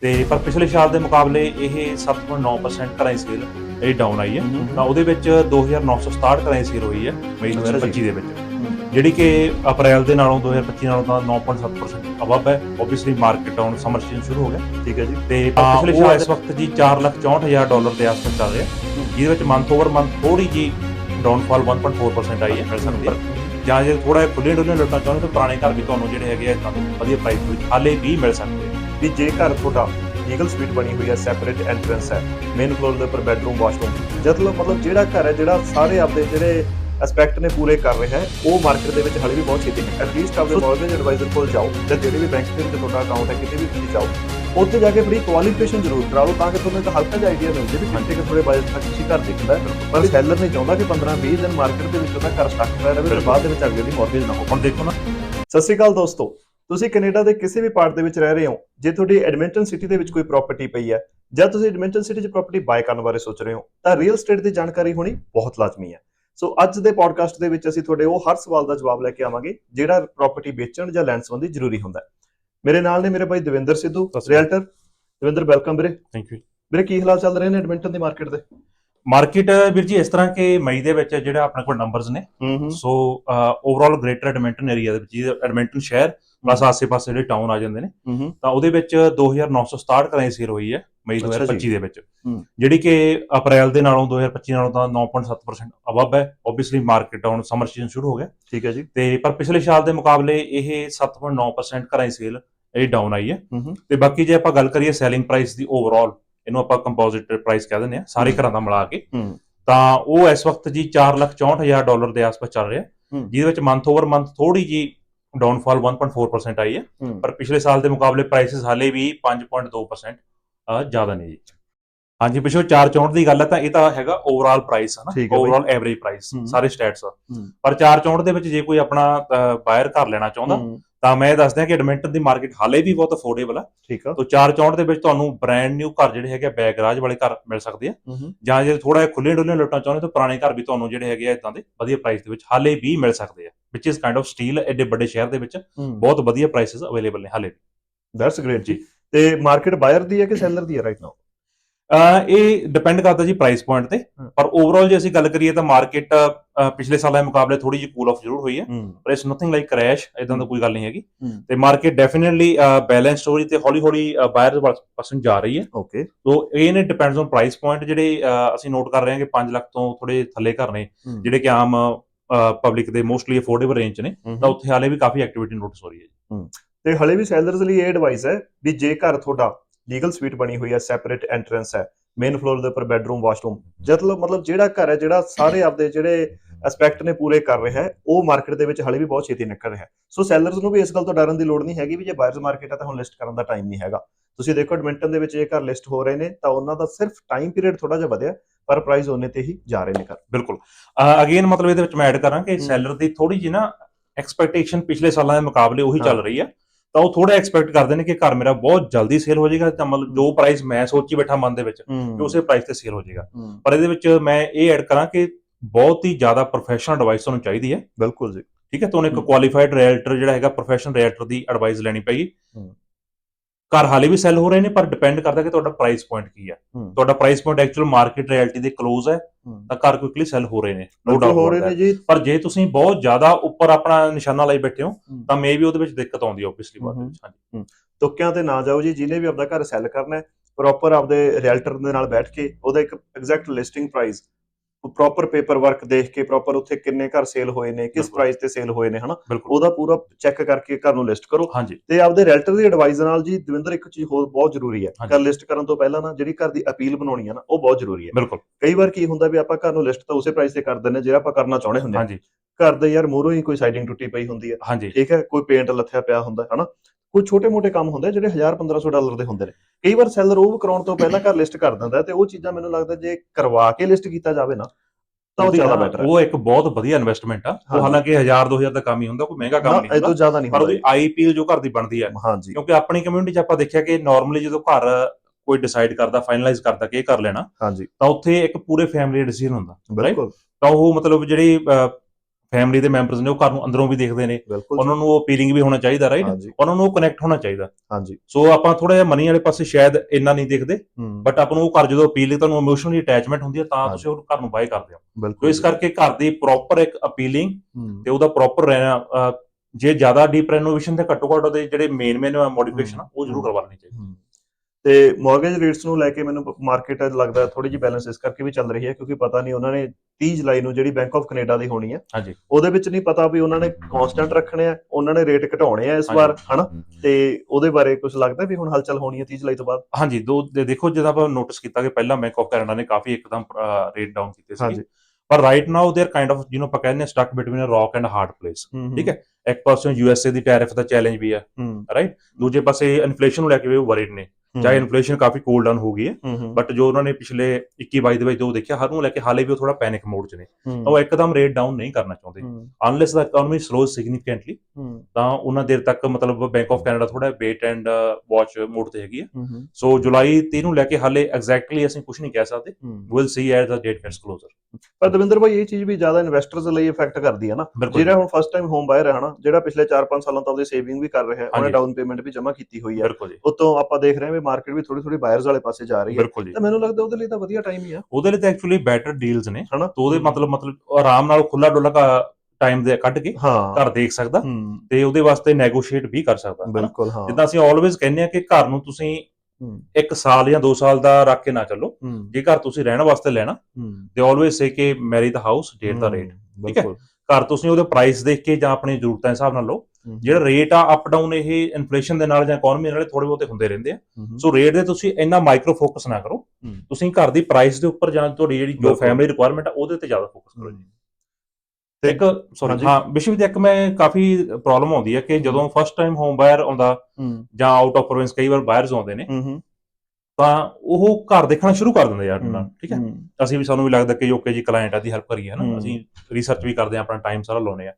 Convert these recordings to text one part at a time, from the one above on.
ਤੇ ਪਰ ਪਿਛਲੇ ਸਾਲ ਦੇ ਮੁਕਾਬਲੇ ਇਹ 7.9% ਘਰਾਂ ਦੀ ਸੇਲ ਇਹ ਡਾਊਨ ਆਈ ਹੈ। ਤਾਂ ਉਹਦੇ ਵਿੱਚ 2967 ਘਰਾਂ ਦੀ ਸੇਲ ਹੋਈ ਹੈ ਮਈ ਅੱਛਾ ਜੀ। 2025 ਦੇ ਵਿੱਚ। ਜਿਹੜੀ ਕਿ ਅਪ੍ਰੈਲ ਦੇ ਨਾਲੋਂ 2025 ਨਾਲੋਂ ਤਾਂ 9.7% ਅਬਵ ਹੈ। Obviously market down summer season ਸ਼ੁਰੂ ਹੋ ਗਿਆ। ਠੀਕ ਹੈ ਜੀ। ਤੇ ਪਰ ਪਿਛਲੇ ਸਾਲ ਇਸ ਵਕਤ ਜੀ 464000 ਡਾਲਰ ਦੇ ਆਸ-ਪਾਸ ਚੱਲ ਰਿਹਾ। ਜਿਹਦੇ ਵਿੱਚ ਮੰਥ ਓਵਰ ਮੰਥ ਥੋੜੀ ਜੀ ਡਾਊਨਫਾਲ 1.4% ਆਈ ਹੈ। ਹੈ ਜਾਂ ਜੇ ਥੋੜਾ ਜਿਹਾ ਖੁੱਲੇ ਡੁੱਲੇ ਲੁੱਟਣਾ ਚਾਹੁੰਦੇ ਤਾਂ ਪੁਰਾਣੇ ਘਰ ਵੀ ਤੁਹਾਨੂੰ ਜਿਹੜੇ ਹੈਗੇ ਆ ਦੇ ਵਧੀਆ ਪ੍ਰਾਈਸ ਵਿੱਚ ਹਾਲੇ ਵੀ ਮਿਲ ਸਕਦੇ ਵੀ ਜੇ ਘਰ ਤੁਹਾਡਾ ਲੀਗਲ ਸਵੀਟ ਬਣੀ ਹੋਈ ਹੈ ਸੈਪਰੇਟ ਐਂਟਰੈਂਸ ਹੈ ਮੇਨ ਫਲੋਰ ਦੇ ਉੱਪਰ ਬੈਡਰੂਮ ਵਾਸ਼ਰੂਮ ਜਦ ਮਤਲਬ ਜਿਹੜਾ ਘਰ ਹੈ ਜਿਹੜਾ ਸਾਰੇ ਆਪਦੇ ਜਿਹੜੇ ਐਸਪੈਕਟ ਨੇ ਪੂਰੇ ਕਰ ਰਿਹਾ ਹੈ ਉਹ ਮਾਰਕੀਟ ਦੇ ਵਿੱਚ ਹਲੇ ਵੀ ਬਹੁਤ ਛੇਤੀ ਹੈ ਐਟਲੀਸਟ ਆਪਦੇ ਮੌਰਗੇਜ ਐਡਵਾਈਜ਼ਰ ਕੋਲ ਜਾਓ ਜਾਂ ਜਿਹੜੇ ਵੀ ਬੈਂਕ ਦੇ ਵਿੱਚ ਤੁਹਾਡਾ ਅਕਾਊਂਟ ਹੈ ਕਿਤੇ ਵੀ ਤੁਸੀਂ ਜਾਓ ਉੱਥੇ ਜਾ ਕੇ ਬੜੀ ਕੁਆਲੀਫਿਕੇਸ਼ਨ ਜ਼ਰੂਰ ਕਰਾ ਲਓ ਤਾਂ ਕਿ ਤੁਹਾਨੂੰ ਇੱਕ ਹਲਕਾ ਜਿਹਾ ਆਈਡੀਆ ਮਿਲ ਜਾਵੇ ਕਿ ਕਿੰਨੇ ਕੁ ਥੋੜੇ ਬਜਟ ਤੱਕ ਤੁਸੀਂ ਘਰ ਦੇਖਦਾ ਹੈ। ਪਰ ਸੈਲਰ ਨਹੀਂ ਚਾਹੁੰਦਾ ਕਿ 15-20 ਦਿਨ ਮਾਰਕੀਟ ਦੇ ਵਿੱਚ ਉਹਦਾ ਘਰ ਸਟਕ ਪਿਆ ਰਹੇ ਤੇ ਬਾਅਦ ਦੇ ਵਿੱਚ ਅਗਲੇ ਦੀ ਮੌਰਗੇਜ ਨਾ ਹੋ ਹੁਣ ਦੇਖੋ ਨਾ। ਸਤਿ ਸ਼੍ਰੀ ਅਕਾਲ ਦੋਸਤੋ। ਤੁਸੀਂ ਕੈਨੇਡਾ ਦੇ ਕਿਸੇ ਵੀ ਪਾਰਟ ਦੇ ਵਿੱਚ ਰਹਿ ਰਹੇ ਹੋ ਜੇ ਤੁਹਾਡੀ ਐਡਮਿੰਟਨ ਸਿਟੀ ਦੇ ਵਿੱਚ ਕੋਈ ਪ੍ਰਾਪਰਟੀ ਪਈ ਹੈ ਜਾਂ ਤੁਸੀਂ ਐਡਮਿੰਟਨ ਸਿਟੀ 'ਚ ਪ੍ਰਾਪਰਟੀ ਬਾਏ ਕਰਨ ਬਾਰੇ ਸੋਚ ਰਹੇ ਹੋ ਤਾਂ ਰੀਅਲ ਏਸਟੇਟ ਦੀ ਜਾਣਕਾਰੀ ਹੋਣੀ ਬਹੁਤ ਲਾਜ਼ਮੀ ਹੈ। ਸੋ ਅੱਜ ਦੇ ਪੋਡਕਾਸਟ ਦੇ ਵਿੱਚ ਅਸੀਂ ਤੁਹਾਡੇ ਉਹ ਹਰ ਸਵਾਲ ਦਾ ਜਵਾਬ ਲੈ ਕੇ ਆਵਾਂਗੇ ਜਿਹੜਾ ਪ੍ਰਾਪਰਟੀ ਵੇਚਣ ਜਾਂ ਲੈਣ ਸੰਬੰਧੀ ਜ਼ਰੂਰੀ ਹੁੰਦਾ ਹੈ। ਮੇਰੇ ਨਾਲ ਨੇ ਮੇਰੇ ਭਾਈ ਦਵਿੰਦਰ ਸਿੱਧੂ ਰੀਅਲਟਰ ਦਵਿੰਦਰ ਵੈਲਕਮ ਵੀਰੇ। ਥੈਂਕ ਯੂ ਵੀਰੇ ਕੀ ਹਾਲਾਤ ਚੱਲ ਰਹੇ ਨੇ ਐਡਮਿੰਟਨ ਦੀ ਮਾਰਕੀਟ ਦੇ? ਮਾਰਕੀਟ ਵੀਰ ਜੀ ਇਸ ਤਰ੍ਹਾਂ ਕਿ ਮਈ ਦੇ ਵਿੱਚ ਜਿਹੜਾ ਆਪਣੇ ਕੋਲ ਨੰਬਰਸ ਨੇ so overall greater Edmonton area ਦੇ ਵਿੱਚ ਐਡਮਿੰਟਨ ਸ਼ਹਿਰ ਪਲੱਸ ਆਸ-ਪਾਸੇ ਜਿਹੜੇ ਟਾਊਨ ਆ ਜਾਂਦੇ ਨੇ। ਤਾਂ ਉਹਦੇ ਵਿੱਚ 2967 ਘਰਾਂ ਦੀ ਸੇਲ ਹੋਈ ਹੈ ਮਈ ਅੱਛਾ ਜੀ। 2025 ਦੇ ਵਿੱਚ। ਜਿਹੜੀ ਕਿ ਅਪ੍ਰੈਲ ਦੇ ਨਾਲੋਂ 2025 ਨਾਲੋਂ ਤਾਂ 9.7% ਅਬਵ ਹੈ। Obviously market down summer season ਸ਼ੁਰੂ ਹੋ ਗਿਆ। ਠੀਕ ਹੈ ਜੀ। ਤੇ ਪਰ ਪਿਛਲੇ ਸਾਲ ਦੇ ਮੁਕਾਬਲੇ ਇਹ 7.9% ਘਰਾਂ ਦੀ ਸੇਲ ਇਹ ਡਾਊਨ ਆਈ ਹੈ। ਤੇ ਬਾਕੀ ਜੇ ਆਪਾਂ ਗੱਲ ਕਰੀਏ ਸੈਲਿੰਗ ਪ੍ਰਾਈਸ ਦੀ ਓਵਰਆਲ ਇਹਨੂੰ ਆਪਾਂ ਕੰਪੋਜ਼ਿਟ ਪ੍ਰਾਈਸ ਕਹਿ ਦਿੰਦੇ ਆ ਸਾਰੇ ਘਰਾਂ ਦਾ ਮਿਲਾ ਕੇ। ਤਾਂ ਉਹ ਇਸ ਵਕਤ ਜੀ 464000 ਡਾਲਰ ਦੇ ਆਸ-ਪਾਸ ਚੱਲ ਰਿਹਾ। ਜਿਹਦੇ ਵਿੱਚ ਮੰਥ ਓਵਰ ਮੰਥ ਥੋੜੀ ਜੀ ਡਾਊਨਫਾਲ 1.4% ਆਈ ਹੈ। ਪਰ ਪਿਛਲੇ ਸਾਲ ਦੇ ਮੁਕਾਬਲੇ ਪ੍ਰਾਈਸਸ ਹਾਲੇ ਵੀ 5.2% ਅ, ਜ਼ਿਆਦਾ ਨੇ ਜੀ। ਹਾਂਜੀ ਪਿਛੋ 464 ਦੀ ਗੱਲ ਹੈ ਤਾਂ ਇਹ ਤਾਂ ਹੈਗਾ ਓਵਰਆਲ ਪ੍ਰਾਈਸ ਹੈ ਨਾ। Overall average price. ਸਾਰੇ ਸਟੈਟਸ। ਪਰ 464 ਦੇ ਵਿੱਚ ਜੇ ਕੋਈ ਆਪਣਾ ਬਾਇਰ ਘਰ ਲੈਣਾ ਚਾਹੁੰਦਾ ਤਾਂ ਮੈਂ ਇਹ ਦੱਸਦਾ ਕਿ ਐਡਮਿੰਟਨ ਦੀ ਮਾਰਕੀਟ ਹਾਲੇ ਵੀ ਬਹੁਤ ਅਫੋਰਡੇਬਲ ਹੈ। ਠੀਕ ਆ। ਤੋਂ 464 ਦੇ ਵਿੱਚ ਤੁਹਾਨੂੰ ਬ੍ਰਾਂਡ ਨਿਊ ਘਰ ਜਿਹੜੇ ਹੈਗੇ ਬੈਕ ਗਰਾਜ ਵਾਲੇ ਘਰ ਮਿਲ ਸਕਦੇ ਆ। ਜਾਂ ਜੇ ਥੋੜਾ ਜਿਹਾ ਖੁੱਲੇ ਡੁੱਲੇ ਲੁੱਟਣਾ ਚਾਹੁੰਦੇ ਤਾਂ ਪੁਰਾਣੇ ਘਰ ਵੀ ਤੁਹਾਨੂੰ ਜਿਹੜੇ ਹੈਗੇ ਆ ਇਦਾਂ ਦੇ ਵਧੀਆ ਪ੍ਰਾਈਸ ਦੇ ਵਿੱਚ ਹਾਲੇ ਵੀ ਮਿਲ ਸਕਦੇ ਆ। Which is kind of still ਐਡੇ ਵੱਡੇ ਸ਼ਹਿਰ ਦੇ ਵਿੱਚ ਹੂੰ। ਬਹੁਤ ਵਧੀਆ ਪ੍ਰਾਈਸਸ ਅਵੇਲੇਬਲ ਨੇ ਹਾਲੇ ਦੈਟਸ ਗ੍ਰੇਟ ਜੀ। ਤੇ ਮਾਰਕੀਟ ਬਾਇਰ ਦੀ ਹੈ ਕਿ ਸੈਲਰ ਦੀ ਹੈ ਰਾਈਟ ਨਾਓ ਇਹ ਡਿਪੈਂਡ ਕਰਦਾ ਜੀ ਪ੍ਰਾਈਸ ਪੁਆਇੰਟ ਤੇ। ਪਰ ਓਵਰਆਲ ਜੇ ਅਸੀਂ ਗੱਲ ਕਰੀਏ ਤਾਂ ਮਾਰਕੀਟ ਪਿਛਲੇ ਸਾਲਾਂ ਦੇ ਮੁਕਾਬਲੇ ਥੋੜੀ ਜਿਹੀ ਕੂਲ ਆਫ ਜ਼ਰੂਰ ਹੋਈ ਹੈ। ਹੂੰ। ਪਰ ਇਟਸ ਨਥਿੰਗ ਲਾਈਕ ਕ੍ਰੈਸ਼ ਇਦਾਂ ਦਾ। ਕੋਈ ਗੱਲ ਨਹੀਂ ਹੈਗੀ। ਤੇ ਮਾਰਕੀਟ ਡੈਫੀਨਿਟਲੀ ਬੈਲੈਂਸ ਸਟੋਰੀ ਤੇ ਹੌਲੀ ਹੌਲੀ ਬਾਇਰ ਪਰਸਨ ਜਾ ਰਹੀ ਹੈ। ਓਕੇ ਸੋ ਇਹ ਨੇ ਡਿਪੈਂਡਸ ਔਨ ਪ੍ਰਾਈਸ ਪੁਆਇੰਟ ਜਿਹੜੇ ਅਸੀਂ ਨੋਟ ਕਰ ਰਹੇ ਹਾਂ ਕਿ 5 ਲੱਖ ਤੋਂ ਥੋੜੇ ਥੱਲੇ ਘਰ ਨੇ ਜਿਹੜੇ ਕਿ ਆਮ ਪਬਲਿਕ ਦੇ ਮੋਸਟਲੀ ਅਫੋਰਡੇਬਲ ਰੇਂਜ ਨੇ ਤਾਂ ਉੱਥੇ ਹਾਲੇ ਵੀ ਕਾਫੀ ਐਕਟੀਵਿਟੀ ਨੋਟਿਸ ਹੋ ਰਹੀ ਹੈ ਜੀ। ਤੇ ਹਲੇ ਵੀ ਸੈਲਰਸ ਲਈ ਇਹ ਐਡਵਾਈਸ ਹੈ ਵੀ ਜੇ ਘਰ ਤੁਹਾਡਾ ਲੀਗਲ ਸਵੀਟ ਬਣੀ ਹੋਈ ਹੈ ਸੈਪਰੇਟ ਐਂਟਰੈਂਸ ਹੈ ਮੇਨ ਫਲੋਰ ਦੇ ਉੱਪਰ ਬੈਡਰੂਮ ਵਾਸ਼ਰੂਮ ਜਦ ਮਤਲਬ ਜਿਹੜਾ ਘਰ ਹੈ ਜਿਹੜਾ ਸਾਰੇ ਆਪਦੇ ਜਿਹੜੇ ਐਸਪੈਕਟ ਨੇ ਪੂਰੇ ਕਰ ਰਿਹਾ ਹੈ ਉਹ ਮਾਰਕੀਟ ਦੇ ਵਿੱਚ ਹਲੇ ਵੀ ਬਹੁਤ ਛੇਤੀ ਨਿਕਲ ਰਿਹਾ ਸੋ ਸੈਲਰਸ ਨੂੰ ਵੀ ਇਸ ਗੱਲ ਤੋਂ ਡਰਨ ਦੀ ਲੋੜ ਨਹੀਂ ਹੈਗੀ ਵੀ ਜੇ ਬਾਇਰਸ ਮਾਰਕੀਟ ਹੈ ਤਾਂ ਹੁਣ ਲਿਸਟ ਕਰਨ ਦਾ ਟਾਈਮ ਨਹੀਂ ਹੈਗਾ। ਤੁਸੀਂ ਦੇਖੋ ਐਡਮਿੰਟਨ ਦੇ ਵਿੱਚ ਇਹ ਘਰ ਲਿਸਟ ਹੋ ਰਹੇ ਨੇ ਤਾਂ ਉਹਨਾਂ ਦਾ ਸਿਰਫ ਟਾਈਮ ਪੀਰੀਅਡ ਥੋੜਾ ਜਿਹਾ ਵਧਿਆ ਪਰ ਪ੍ਰਾਈਸ ਉਹਨੇ ਤੇ ਹੀ ਜਾ ਰਹੇ ਨੇ ਬਿਲਕੁਲ। ਅਗੇਨ ਮਤਲਬ ਇਹਦੇ ਵਿੱਚ ਮੈਂ ਐਡ ਕਰਾਂ ਕਿ। ਸੈਲਰ ਦੀ ਥੋੜੀ ਜਿਹੀ ਨਾ ਐਕਸਪੈਕਟੇਸ਼ਨ ਪਿਛਲੇ ਸਾਲਾਂ ਦੇ ਮੁਕਾਬਲੇ ਉਹੀ ਚੱਲ। ਰਹੀ ਹੈ ਤਾਂ ਉਹ ਥੋੜਾ ਐਕਸਪੈਕਟ ਕਰਦੇ ਨੇ ਕਿ ਘਰ ਮੇਰਾ ਬਹੁਤ ਜਲਦੀ ਸੇਲ ਹੋ ਜਾਏਗਾ ਤਾਂ ਮਤਲਬ ਜੋ ਪ੍ਰਾਈਸ ਮੈਂ ਸੋਚੀ ਬੈਠਾ ਮਨ ਦੇ ਵਿੱਚ ਕਿ ਉਸੇ ਪ੍ਰਾਈਸ ਤੇ ਸੇਲ ਹੋ ਜਾਏਗਾ। ਪਰ ਇਹਦੇ ਵਿੱਚ ਮੈਂ ਇਹ ਐਡ ਕਰਾਂ ਕਿ ਬਹੁਤ ਹੀ ਜ਼ਿਆਦਾ ਪ੍ਰੋਫੈਸ਼ਨਲ ਐਡਵਾਈਸ ਤੁਹਾਨੂੰ ਚਾਹੀਦੀ ਹੈ ਬਿਲਕੁਲ ਜੀ ਠੀਕ ਹੈ ਤੁਹਾਨੂੰ ਇੱਕ। ਕੁਆਲੀਫਾਈਡ ਰੀਅਲਟਰ ਜਿਹੜਾ ਹੈਗਾ ਪ੍ਰੋਫੈਸ਼ਨਲ ਰੀਅਲਟਰ ਦੀ ਐਡਵਾਈਸ ਲੈਣੀ ਹਮ। ਘਰ ਹਾਲੇ ਵੀ ਸੈਲ ਹੋ ਰਹੇ ਨੇ ਪਰ ਡਿਪੈਂਡ ਕਰਦਾ ਕਿ ਤੁਹਾਡਾ ਪ੍ਰਾਈਸ ਪੁਆਇੰਟ ਕੀ ਹੈ। ਤੁਹਾਡਾ price point actual market reality ਦੇ ক্লোਜ਼ ਹੈ। ਤਾਂ ਘਰ ਕੁਇਕਲੀ ਸੈਲ ਹੋ ਰਹੇ ਨੇ ਨੋ ਡਾਊਟ ਹੋ ਰਹੇ ਨੇ ਜੀ ਪਰ ਜੇ ਤੁਸੀਂ ਬਹੁਤ ਜ਼ਿਆਦਾ ਉੱਪਰ ਆਪਣਾ ਨਿਸ਼ਾਨਾ ਲਾਈ ਬੈਠੇ ਹੋ। ਤਾਂ ਮੇ ਵੀ ਉਹਦੇ ਵਿੱਚ ਦਿੱਕਤ ਆਉਂਦੀ ਹੈ ਆਬਵੀਅਸਲੀ ਹਮ। ਵਿੱਚ ਹਾਂਜੀ ਤੁੱਕਿਆਂ ਤੇ ਨਾ ਜਾਓ ਜੀ ਜਿਹਨੇ ਵੀ ਆਪਦਾ ਘਰ ਸੈੱਲ ਕਰਨਾ ਹੈ ਪ੍ਰੋਪਰ ਆਪਦੇ ਰੀਅਲਟਰ ਦੇ ਨਾਲ ਬੈਠ ਕੇ ਉਹਦਾ ਇੱਕ exact listing price proper paper work ਦੇਖ ਕੇ ਪ੍ਰੋਪਰ ਉੱਥੇ ਕਿੰਨੇ ਘਰ ਸੇਲ ਹੋਏ ਨੇ ਕਿਸ। ਪ੍ਰਾਈਸ ਤੇ ਸੇਲ ਹੋਏ ਨੇ ਹਨਾ? ਉਹਦਾ ਪੂਰਾ ਚੈੱਕ ਕਰਕੇ ਘਰ ਨੂੰ ਲਿਸਟ ਕਰੋ। ਤੇ ਆਪਦੇ ਰੀਅਲਟਰ ਦੀ ਐਡਵਾਈਸ ਨਾਲ ਜੀ ਦਵਿੰਦਰ ਇੱਕ ਚੀਜ਼ ਹੋਰ ਬਹੁਤ ਜ਼ਰੂਰੀ ਹੈ। ਘਰ ਲਿਸਟ ਕਰਨ ਤੋਂ ਪਹਿਲਾਂ ਨਾ ਜਿਹੜੀ ਘਰ ਦੀ ਅਪੀਲ ਬਣਾਉਣੀ ਹੈ ਨਾ ਉਹ ਬਹੁਤ ਜ਼ਰੂਰੀ ਹੈ। ਬਿਲਕੁਲ। ਕਈ ਵਾਰ ਕੀ ਹੁੰਦਾ ਵੀ ਆਪਾਂ ਘਰ ਨੂੰ ਲਿਸਟ ਤਾਂ ਉਸੇ ਪ੍ਰਾਈਸ ਤੇ ਕਰ ਦਿੰਦੇ ਜਿਹੜਾ ਆਪਾਂ ਕਰਨਾ ਚਾਹੁੰਦੇ ਹੁੰਦੇ ਹਾਂ। ਘਰ ਦੇ ਯਾਰ ਮੂਹਰੋਂ ਹੀ ਕੋਈ ਸਾਈਡਿੰਗ ਟੁੱਟੀ ਪਈ ਹੁੰਦੀ ਹੈ। ਠੀਕ ਹੈ ਕੋਈ ਪੇਂਟ ਲੱਥਿਆ ਪਿਆ ਹੁੰਦਾ ਹੈ, ਹਨਾ? ਕੋਈ ਛੋਟੇ-ਮੋਟੇ ਕੰਮ ਹੁੰਦੇ ਜਿਹੜੇ 1000 1500 ਡਾਲਰ ਦੇ ਹੁੰਦੇ ਨੇ। ਕਈ ਵਾਰ ਸੈਲਰ ਉਹ ਕਰਾਉਣ ਤੋਂ ਪਹਿਲਾਂ ਘਰ ਲਿਸਟ ਕਰ ਦਿੰਦਾ ਤੇ ਉਹ ਚੀਜ਼ਾਂ ਮੈਨੂੰ ਲੱਗਦਾ ਜੇ ਕਰਵਾ ਕੇ ਲਿਸਟ ਕੀਤਾ ਜਾਵੇ ਨਾ ਤਾਂ ਉਹ ਜ਼ਿਆਦਾ ਬੈਟਰ ਹੈ। ਉਹ ਇੱਕ ਬਹੁਤ ਵਧੀਆ ਇਨਵੈਸਟਮੈਂਟ ਆ। ਉਹ। ਹਾਲਾਂਕਿ 1000 2000 ਦਾ ਕੰਮ ਹੀ ਹੁੰਦਾ ਕੋਈ ਮਹਿੰਗਾ ਕੰਮ ਨਹੀਂ ਇਹ ਤੋਂ ਹੁੰਦਾ ਜ਼ਿਆਦਾ ਨਹੀਂ ਪਰ ਉਹਦੀ ਹੁੰਦਾ ਆਈਪੀਐਲ ਜੋ ਘਰ ਦੀ ਬਣਦੀ ਹੈ। ਹਾਂਜੀ। ਕਿਉਂਕਿ ਆਪਣੀ ਕਮਿਊਨਿਟੀ 'ਚ ਆਪਾਂ ਦੇਖਿਆ ਕਿ ਨਾਰਮਲੀ ਜਦੋਂ ਘਰ ਕੋਈ ਡਿਸਾਈਡ ਕਰਦਾ ਫਾਈਨਲਾਈਜ਼ ਕਰਦਾ ਕਿ ਇਹ ਕਰ ਲੈਣਾ ਹਾਂਜੀ। ਤਾਂ ਉੱਥੇ ਇੱਕ ਪੂਰੇ ਫੈਮਿਲੀ ਡਿਸੀਜਨ ਹੁੰਦਾ ਬਿਲਕੁਲ। ਤਾਂ ਉਹ ਮਤਲਬ ਜਿਹੜੀ ਫੈਮਿਲੀ ਦੇ ਮੈਂਬਰਸ ਨੇ ਉਹ ਘਰ ਨੂੰ ਅੰਦਰੋਂ ਵੀ ਦੇਖਦੇ ਨੇ। ਬਿਲਕੁਲ। ਉਹਨਾਂ ਨੂੰ ਉਹ ਅਪੀਲਿੰਗ ਵੀ ਹੋਣਾ ਚਾਹੀਦਾ ਰਾਈਟ ਹਾਂਜੀ। ਉਹਨਾਂ ਨੂੰ ਉਹ ਕਨੈਕਟ ਹੋਣਾ ਚਾਹੀਦਾ। ਹਾਂਜੀ। ਸੋ ਆਪਾਂ ਥੋੜਾ ਜਿਹਾ ਮਨੀ ਵਾਲੇ ਪਾਸੇ ਸ਼ਾਇਦ ਇੰਨਾ ਨਹੀਂ ਦੇਖਦੇ ਹੂੰ। ਬਟ ਆਪਾਂ ਨੂੰ ਉਹ ਘਰ ਜਦੋਂ ਅਪੀਲ ਤੁਹਾਨੂੰ ਇਮੋਸ਼ਨਲੀ ਅਟੈਚਮੈਂਟ ਹੁੰਦੀ ਹੈ ਤਾਂ ਹਾਂਜੀ। ਤੁਸੀਂ ਉਹ ਘਰ ਨੂੰ ਬਾਏ ਕਰਦੇ ਹੋ। ਸੋ ਬਿਲਕੁਲ ਇਸ ਕਰਕੇ ਘਰ ਦੀ ਪ੍ਰੋਪਰ ਇੱਕ ਅਪੀਲਿੰਗ ਹੂੰ, ਤੇ ਉਹਦਾ ਪ੍ਰੋਪਰ ਰਹਿਣਾ ਅਹ, ਜੇ ਜ਼ਿਆਦਾ ਡੀਪ ਰੈਨੋਵੇਸ਼ਨ ਤੇ ਘੱਟੋ ਘੱਟ ਉਹਦੇ ਜਿਹੜੇ ਮੇਨ ਮੇਨ ਮੋਡੀਫਿਕੇਸ਼ਨ ਆ ਉਹ ਜ਼ਰੂਰ ਹਮ। ਕਰਵਾਉਣੀ ਚਾਹੀਦੀ। ਹੂੰ। ਤੇ ਮਾਰਗੇਜ ਰੇਟਸ ਨੂੰ ਲੈ ਕੇ ਮੈਨੂੰ ਮਾਰਕੀਟ ਲੱਗਦਾ ਥੋੜੀ ਜਿਹੀ ਬੈਲੈਂਸ ਇਸ ਕਰਕੇ ਵੀ ਚੱਲ ਰਹੀ ਹੈ ਕਿਉਂਕਿ ਪਤਾ ਨਹੀਂ ਉਹਨਾਂ ਨੇ 30 ਜੁਲਾਈ ਨੂੰ ਜਿਹੜੀ ਬੈਂਕ ਆਫ ਕੈਨੇਡਾ ਦੀ ਹੋਣੀ ਹੈ ਹਾਂਜੀ। ਉਹਦੇ ਵਿੱਚ ਨਹੀਂ ਪਤਾ ਵੀ ਉਹਨਾਂ ਨੇ ਕਨਸਟੈਂਟ ਰੱਖਣੇ ਆ ਉਹਨਾਂ ਨੇ ਰੇਟ ਘਟਾਉਣੇ ਆ ਇਸ। ਵਾਰ ਹਨਾ? ਤੇ ਉਹਦੇ ਬਾਰੇ ਕੁਝ ਲੱਗਦਾ ਵੀ ਹੁਣ ਹਲਚਲ ਹੋਣੀ ਹੈ 30 ਜੁਲਾਈ ਤੋਂ ਬਾਅਦ? ਹਾਂਜੀ ਦੋ ਦੇਖੋ ਜਦੋਂ ਆਪਾਂ ਨੋਟਿਸ ਕੀਤਾ ਕਿ ਪਹਿਲਾਂ ਬੈਂਕ ਆਫ ਕੈਨੇਡਾ ਨੇ ਕਾਫੀ ਇੱਕਦਮ ਰੇਟ ਡਾਊਨ ਕੀਤੇ ਸੀ ਹਾਂਜੀ। ਪਰ right now they are kind of ਜਿਹਨੂੰ ਆਪਾਂ ਕਹਿੰਦੇ stuck between a rock and hard place ਠੀਕ ਹੈ? ਇੱਕ ਪਾਸੇ ਯੂਐਸਏ ਦੀ ਟੈਰਿਫ ਦਾ ਚੈਲੰਜ ਵੀ ਹੈ। ਰਾਈਟ ਦੂਜੇ ਪਾਸੇ ਇਨਫਲੇਸ਼ਨ ਨੂੰ ਲੈ ਕੇ ਵੀ ਵਰੀਡ ਨੇ। ਚਾਹੇ ਇਨਫਲੇਸ਼ਨ ਕਾਫੀ ਕੂਲ ਡਾਊਨ ਹੋ ਗਈ ਹੈ। ਬਟ ਜੋ ਉਹਨਾਂ ਨੇ ਪਿਛਲੇ 21 22 ਦੇ ਵਿੱਚ ਜੋ ਦੇਖਿਆ ਹਰ ਨੂੰ ਲੈ ਕੇ ਹਾਲੇ ਵੀ ਉਹ ਥੋੜਾ ਪੈਨਿਕ ਮੋਡ 'ਚ ਨੇ। ਉਹ ਇੱਕਦਮ ਰੇਟ ਡਾਊਨ ਨਹੀਂ ਕਰਨਾ ਚਾਹੁੰਦੇ। Unless the economy slows significantly ਤਾਂ ਉਹਨਾਂ ਦੇਰ ਤੱਕ ਮਤਲਬ ਬੈਂਕ ਆਫ ਕੈਨੇਡਾ ਥੋੜਾ ਵੇਟ ਐਂਡ ਵਾਚ ਮੋਡ ਤੇ ਹੈਗੀ ਹੈ। ਸੋ ਜੁਲਾਈ 30 ਨੂੰ ਲੈ ਕੇ ਹਾਲੇ ਐਗਜ਼ੈਕਟਲੀ ਅਸੀਂ ਕੁਝ ਨਹੀਂ ਕਹਿ ਸਕਦੇ। Will see as the date gets closer ਪਰ ਦਵਿੰਦਰ ਭਾਈ ਇਹ ਚੀਜ਼ ਵੀ ਜ਼ਿਆਦਾ ਇਨਵੈਸਟਰਸ ਲਈ ਇਫੈਕਟ ਕਰਦੀ ਹੈ ਨਾ। ਜਿਹੜਾ ਹੁਣ ਫਸਟ ਟਾਈਮ ਹੋਮ ਬਾਇਰ ਹੈ ਹਨਾ ਜਿਹੜਾ ਪਿਛਲੇ 4-5 ਸਾਲਾਂ ਤੋਂ ਆਪਣੀ ਸੇਵਿੰਗ ਵੀ ਕਰ ਰਿਹਾ ਹੈ ਉਹਨੇ। ਡਾਊਨ ਪੇਮੈਂਟ ਵੀ ਜਮ੍ਹਾਂ ਕੀਤੀ ਹੋਈ ਹੈ। ਉਤੋਂ ਆਪਾਂ ਦੇਖ ਰਹੇ ਹਾਂ ਵੀ ਮਾਰਕੀਟ ਵੀ ਥੋੜੀ ਥੋੜੀ ਬਾਇਰਸ ਵਾਲੇ ਪਾਸੇ ਜਾ ਰਹੀ ਹੈ। ਤਾਂ ਮੈਨੂੰ ਲੱਗਦਾ ਉਹਦੇ ਲਈ ਤਾਂ ਵਧੀਆ ਟਾਈਮ ਹੀ ਆ। ਉਹਦੇ ਲਈ ਤਾਂ ਐਕਚੁਅਲੀ ਬੈਟਰ ਡੀਲਸ ਨੇ। ਹਨਾ? ਤਾਂ ਉਹਦੇ ਮਤਲਬ ਮਤਲਬ ਆਰਾਮ ਨਾਲ ਖੁੱਲਾ ਡੁੱਲਾ ਟਾਈਮ ਦੇ ਕੱਢ ਕੇ ਘਰ ਦੇਖ ਸਕਦਾ ਤੇ ਉਹਦੇ ਵਾਸਤੇ ਨੈਗੋਸ਼ੀਏਟ ਵੀ ਕਰ ਸਕਦਾ? ਬਿਲਕੁਲ ਹਾਂ। ਜਿੱਦਾਂ ਅਸੀਂ ਆਲਵੇਜ਼ ਕਹਿੰਦੇ ਆ ਕਿ ਘਰ ਨੂੰ ਤੁਸੀਂ ਇੱਕ ਸਾਲ ਜਾਂ 2 ਸਾਲ ਦਾ ਰੱਖ ਕੇ ਨਾ ਚੱਲੋ। ਹੂੰ। ਜੇ ਘਰ ਤੁਸੀਂ ਰਹਿਣ ਵਾਸਤੇ ਲੈਣਾ ਹੂੰ। ਤੇ ਆਲਵੇਜ਼ ਸੇ ਕਿ marry the house date the rate ਠੀਕ ਹੈ। ਘਰ ਤੁਸੀਂ ਉਹਦੇ ਪ੍ਰਾਈਸ ਦੇਖ ਕੇ ਜਾਂ ਆਪਣੀ ਜ਼ਰੂਰਤਾਂ ਦੇ ਹਿਸਾਬ ਨਾਲ ਲਓ। ਜਿਹੜਾ ਰੇਟ ਆ ਅਪ ਡਾਊਨ ਇਹ ਇਨਫਲੇਸ਼ਨ ਦੇ ਨਾਲ ਜਾਂ ਇਕਨੋਮੀ ਨਾਲ ਥੋੜੇ ਬਹੁਤੇ ਹੁੰਦੇ ਰਹਿੰਦੇ ਆ। ਸੋ ਰੇਟ ਦੇ ਤੁਸੀਂ ਇੰਨਾ ਮਾਈਕਰੋ ਫੋਕਸ ਨਾ ਕਰੋ। ਤੁਸੀਂ ਘਰ ਦੀ ਪ੍ਰਾਈਸ ਦੇ ਉੱਪਰ ਜਾਂ ਤੁਹਾਡੀ ਜਿਹੜੀ ਜੋ। ਫੈਮਿਲੀ ਰਿਕੁਆਇਰਮੈਂਟ ਆ ਉਹਦੇ ਤੇ ਜ਼ਿਆਦਾ ਫੋਕਸ ਕਰੋ ਜੀ। ਇੱਕ ਸੌਰੀ। ਹਾਂ ਵਿਸ਼ਵ ਵਿੱਚ ਇੱਕ ਮੈਂ ਕਾਫੀ ਪ੍ਰੋਬਲਮ ਆਉਂਦੀ ਹੈ ਕਿ ਜਦੋਂ ਫਸਟ ਟਾਈਮ ਹੋਮ ਬਾਇਰ ਆਉਂਦਾ ਜਾਂ ਆਊਟ ਆਫ ਪ੍ਰੋਵਿੰਸ ਕਈ ਵਾਰ ਬਾਇਰਸ ਆਉਂਦੇ ਨੇ ਤਾਂ ਉਹ ਘਰ ਦੇਖਣਾ ਸ਼ੁਰੂ ਕਰ ਦਿੰਦੇ ਯਾਰ ਨਾਲ ਠੀਕ ਹੈ? ਅਸੀਂ ਵੀ ਸਾਨੂੰ ਵੀ ਲੱਗਦਾ ਕਿ ਓਕੇ ਜੀ ਕਲਾਇੰਟ ਆ ਦੀ ਹੈਲਪ ਕਰੀਏ ਹੂੰ। ਹਨਾ ਅਸੀਂ ਰਿਸਰਚ ਵੀ ਕਰਦੇ ਆ ਆਪਣਾ ਟਾਈਮ ਸਾਰਾ ਲਾਉਨੇ ਆ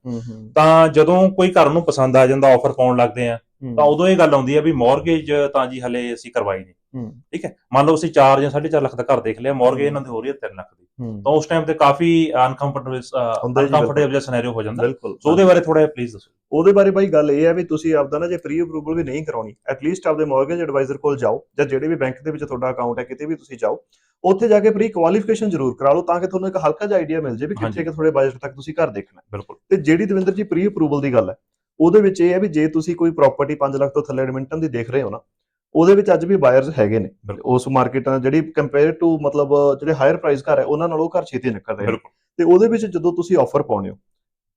ਤਾਂ ਜਦੋਂ ਕੋਈ ਘਰ ਨੂੰ ਪਸੰਦ ਆ ਜਾਂਦਾ ਆਫਰ ਪਾਉਣ ਲੱਗਦੇ ਆ ਤਾਂ ਉਦੋਂ ਇਹ ਗੱਲ ਆਉਂਦੀ ਹੈ ਵੀ ਮਾਰਗੇਜ ਤਾਂ ਜੀ ਹਲੇ ਅਸੀਂ ਕਰਵਾਈ ਨਹੀਂ। ਠੀਕ ਹੈ ਮੰਨ ਲਓ ਅਸੀਂ 4 ਜਾਂ 4.5 ਲੱਖ ਦਾ ਘਰ ਦੇਖ ਲਿਆ ਮਾਰਗੇਜ ਇਹਨਾਂ ਦੀ ਹੋ ਰਹੀ ਹੈ 3 ਲੱਖ ਦੀ। ਤਾਂ ਉਸ ਟਾਈਮ ਤੇ ਕਾਫੀ ਅਨਕੰਫਰਟੇਬਲ ਅਨਕੰਫਰਟੇਬਲ ਜਿਹਾ ਸਿਨੈਰੀਓ ਹੋ ਜਾਂਦਾ। ਸੋ ਉਹਦੇ ਬਾਰੇ ਥੋੜਾ ਜਿਹਾ ਪਲੀਜ਼ ਦੱਸੋ। ਉਹਦੇ ਬਾਰੇ ਬਾਈ ਗੱਲ ਇਹ ਹੈ ਵੀ ਤੁਸੀਂ ਆਪਦਾ ਨਾ ਜੇ ਪ੍ਰੀ ਅਪਰੂਵਲ ਵੀ ਨਹੀਂ ਕਰਾਉਣੀ ਐਟਲੀਸਟ ਆਪਦੇ ਮਾਰਗੇਜ ਐਡਵਾਈਜ਼ਰ ਕੋਲ ਜਾਓ ਜਾਂ ਜਿਹੜੇ ਵੀ ਬੈਂਕ ਦੇ ਵਿੱਚ ਤੁਹਾਡਾ ਅਕਾਊਂਟ ਹੈ ਕਿਤੇ ਵੀ ਤੁਸੀਂ ਜਾਓ ਉੱਥੇ ਜਾ ਕੇ ਪ੍ਰੀ ਕੁਆਲੀਫਿਕੇਸ਼ਨ ਜ਼ਰੂਰ ਕਰਾ ਲਓ ਤਾਂ ਕਿ ਤੁਹਾਨੂੰ ਇੱਕ ਹਲਕਾ ਜਿਹਾ ਆਈਡੀਆ ਮਿਲ ਜੇ ਵੀ। ਕਿੱਥੇ ਕਿ ਥੋੜੇ ਬਜਟ ਤੱਕ ਤੁਸੀਂ ਘਰ ਦੇਖਣਾ। ਬਿਲਕੁਲ। ਤੇ ਜਿਹੜੀ ਦਵਿੰਦਰ ਜੀ ਪ੍ਰੀ ਅਪਰੂਵਲ ਦੀ ਗੱਲ ਹੈ ਉਹਦੇ ਵਿੱਚ ਇਹ ਹੈ ਵੀ ਜੇ ਤੁਸੀਂ ਕੋਈ ਪ੍ਰਾਪਰਟੀ 5 ਲੱਖ ਤੋਂ ਥੱਲੇ ਐਡਮਿੰਟਨ ਦੀ ਦੇਖ ਰਹੇ ਹੋ ਨਾ ਉਹਦੇ ਵਿੱਚ ਅੱਜ ਵੀ ਬਾਇਰਸ ਹੈਗੇ ਨੇ। ਉਸ ਮਾਰਕੀਟ ਜਿਹੜੀ ਕੰਪੇਅਰ ਟੂ ਮਤਲਬ ਜਿਹੜੇ ਹਾਇਰ ਪ੍ਰਾਈਸ ਘਰ ਹੈ ਉਹਨਾਂ ਨਾਲੋਂ ਘਰ ਛੇਤੀ ਨਿਕਲ ਰਹੇ ਨੇ। ਤੇ ਉਹਦੇ ਵਿੱਚ ਜਦੋਂ ਤੁਸੀਂ ਆਫਰ ਪਾਉਣੇ ਹੋ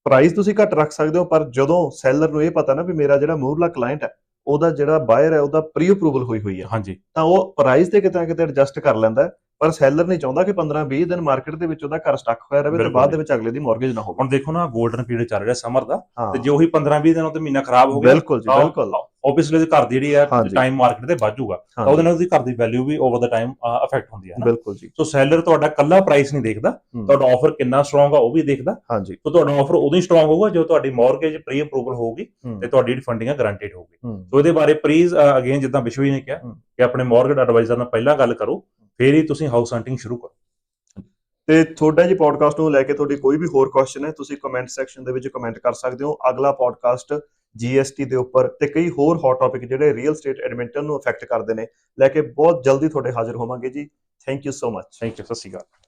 ਪ੍ਰਾਈਸ ਤੁਸੀਂ ਘੱਟ ਰੱਖ ਸਕਦੇ ਹੋ ਪਰ ਜਦੋਂ ਸੈਲਰ ਨੂੰ ਇਹ ਪਤਾ ਨਾ ਵੀ ਮੇਰਾ ਜਿਹੜਾ ਮੂਹਰਲਾ ਕਲਾਇੰਟ ਹੈ ਉਹਦਾ ਜਿਹੜਾ ਬਾਇਰ ਹੈ ਉਹਦਾ ਪ੍ਰੀ ਅਪਰੂਵਲ ਹੋਈ ਹੋਈ ਹੈ। ਹਾਂਜੀ। ਤਾਂ ਉਹ ਪ੍ਰਾਈਸ ਤੇ ਕਿਤੇ ਨਾ ਕਿਤੇ ਐਡਜਸਟ ਕਰ ਲੈਂਦਾ ਪਰ ਸੈਲਰ ਨਹੀਂ ਚਾਹੁੰਦਾ ਕਿ 15-20 ਦਿਨ ਮਾਰਕੀਟ ਦੇ ਵਿੱਚ ਉਹਦਾ ਘਰ ਸਟਕ ਹੋਇਆ ਰਹੇ ਤੇ ਬਾਅਦ। ਦੇ ਵਿੱਚ ਅਗਲੇ ਦੀ ਮਾਰਗੇਜ ਨਾ ਹੋਵੇ। ਹੁਣ ਦੇਖੋ ਨਾ 골ਡਨ ਪੀਰੀਅਡ ਚੱਲ ਰਿਹਾ ਸਮਰ ਦਾ ਤੇ ਜੇ ਉਹੀ 15 20 ਦਿਨਾਂ ਤੋਂ ਮਹੀਨਾ ਖਰਾਬ ਹੋ ਗਿਆ ਬਿਲਕੁਲ ਜੀ ਬਿਲਕੁਲ। ਆਬਵੀਅਸਲੀ ਘਰ ਦੀ ਜਿਹੜੀ ਹੈ। ਟਾਈਮ ਮਾਰਕੀਟ ਤੇ ਵੱਧ ਜਾਊਗਾ। ਤਾਂ ਉਹਦੇ ਨਾਲ ਉਹਦੀ ਘਰ ਦੀ ਵੈਲਿਊ ਵੀ ਓਵਰ ਦਾ ਟਾਈਮ ਅਫੈਕਟ ਹੁੰਦੀ ਹੈ ਨਾ। ਬਿਲਕੁਲ ਜੀ। ਸੋ ਸੈਲਰ ਤੁਹਾਡਾ ਕੱਲਾ ਪ੍ਰਾਈਸ ਨਹੀਂ ਦੇਖਦਾ। ਤੁਹਾਡਾ ਆਫਰ ਕਿੰਨਾ ਸਟਰੋਂਗ ਆ ਉਹ ਵੀ ਦੇਖਦਾ। ਹਾਂਜੀ। ਸੋ ਤੁਹਾਡਾ ਆਫਰ ਉਦੋਂ ਹੀ ਸਟਰੋਂਗ ਹੋਊਗਾ ਜਦੋਂ ਤੁਹਾਡੀ ਮਾਰਗੇਜ ਪ੍ਰੀ ਅਪਰੂਵਲ ਹੋਊਗੀ ਤੇ ਤੁਹਾਡੀ ਜਿਹੜੀ ਫੰਡਿੰਗ ਹੈ ਗਰੰਟਿਡ ਹੋਊਗੀ। ਸੋ ਇਹਦੇ ਬਾਰੇ ਪਲੀਜ਼ ਅਗੇਨ ਜਿੱਦਾਂ ਵਿਸ਼ਵੀ ਨੇ ਕਿਹਾ। ਕਿ ਆਪਣੇ ਮਾਰਗੇਜ ਐਡਵਾਈਜ਼ਰ ਨਾਲ ਪਹਿਲਾਂ ਗੱਲ ਕਰੋ। ਫਿਰ ਹੀ ਤੁਸੀਂ ਹਾਊਸ ਹੰਟਿੰਗ ਸ਼ੁਰੂ ਕਰੋ। ਤੇ ਤੁਹਾਡਾ ਜੀ ਪੋਡਕਾਸਟ ਨੂੰ ਲੈ ਕੇ ਤੁਹਾਡੀ ਕੋਈ ਵੀ ਹੋਰ ਕੁਐਸਚਨ ਹੈ ਤੁਸੀਂ ਕਮੈਂਟ ਸੈਕਸ਼ਨ ਦੇ ਵਿੱਚ ਕਮੈਂਟ ਕਰ ਸਕਦੇ ਹੋ। ਅਗਲਾ ਪੋਡਕਾਸਟ GST ਦੇ ਉੱਪਰ ਤੇ ਕਈ ਹੋਰ ਹੌਟ ਟਾਪਿਕ ਜਿਹੜੇ ਰੀਅਲ ਸਟੇਟ ਐਡਮਿੰਟਨ ਨੂੰ ਅਫੈਕਟ ਕਰਦੇ ਨੇ। ਲੈ ਕੇ ਬਹੁਤ ਜਲਦੀ ਤੁਹਾਡੇ ਹਾਜ਼ਰ ਹੋਵਾਂਗੇ ਜੀ। Thank you so much thank you ਸਤਿ ਸ਼੍ਰੀ ਅਕਾਲ।